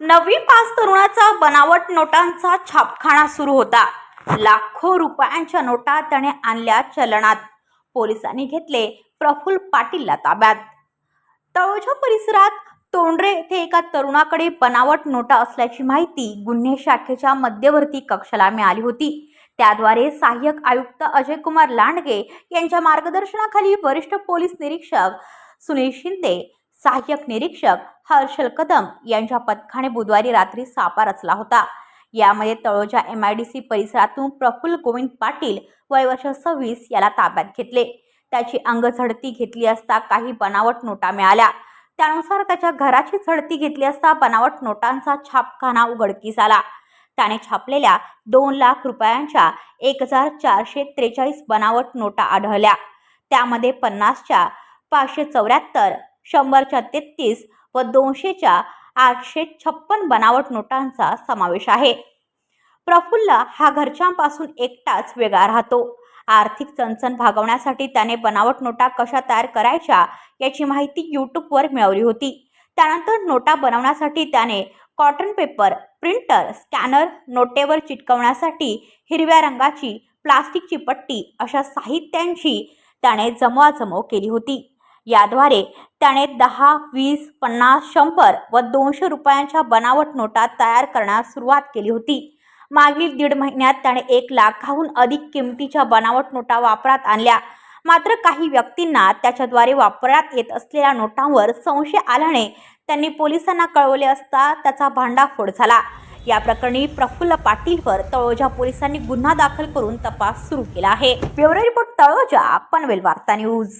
नवी पास तरुणाचा बनावट नोटांचा छापखाना सुरू होता. लाखो रुपयांच्या नोटा त्याने आणल्या चलनात. पोलिसांनी घेतले प्रफुल्ल पाटीलला ताब्यात. तळोजा परिसरात तोंडरे येथे एका तरुणाकडे बनावट नोटा असल्याची माहिती गुन्हे शाखेच्या मध्यवर्ती कक्षाला मिळाली होती. त्याद्वारे सहाय्यक आयुक्त अजय कुमार लांडगे यांच्या मार्गदर्शनाखाली वरिष्ठ पोलीस निरीक्षक सुनील शिंदे सहाय्यक निरीक्षक हर्षल कदम यांच्या पथकाने बुधवारी रात्री सापा रचला होता. यामध्ये Taloja M I D C परिसरातून प्रफुल्ल गोविंद पाटील वय वर्ष सव्वीस याला ताब्यात घेतले. त्याची अंगझडती घेतली असता काही बनावट नोटा मिळाल्या. त्यानुसार त्याच्या घराची झडती घेतली असता बनावट नोटांचा छापखाना उघडकीस आला. त्याने छापलेल्या दोन लाख रुपयांच्या एक हजार चारशे त्रेचाळीस बनावट नोटा आढळल्या. त्यामध्ये पन्नासच्या पाचशे चौऱ्याहत्तर शंभरच्या तेहतीस व दोनशेच्या आठशे छप्पन बनावट नोटांचा समावेश आहे. प्रफुल्ल हा घरच्यांपासून एकटाच वेगळा राहतो. आर्थिक चणचण भागवण्यासाठी त्याने बनावट नोटा कशा तयार करायच्या याची माहिती यूट्यूबवर मिळवली होती. त्यानंतर नोटा बनवण्यासाठी त्याने कॉटन पेपर प्रिंटर स्कॅनर नोटेवर चिटकवण्यासाठी हिरव्या रंगाची प्लास्टिकची पट्टी अशा साहित्यांची त्याने जमवाजमव केली होती. याद्वारे त्याने दहा वीस पन्नास शंभर व दोनशे रुपयांच्या बनावट नोटा तयार करण्यास सुरुवात केली होती. मागील दीड महिन्यात त्याने एक लाखाहून अधिक किमतीच्या बनावट नोटा वापरात आणल्या. मात्र काही व्यक्तींना त्याच्याद्वारे वापरात येत असलेल्या नोटांवर संशय आल्याने त्यांनी पोलिसांना कळवले असता त्याचा भांडाफोड झाला. या प्रकरणी प्रफुल्ल पाटीलवर तळोजा पोलिसांनी गुन्हा दाखल करून तपास सुरू केला आहे. ब्युरो रिपोर्ट तळोजा पनवेल वार्ता न्यूज.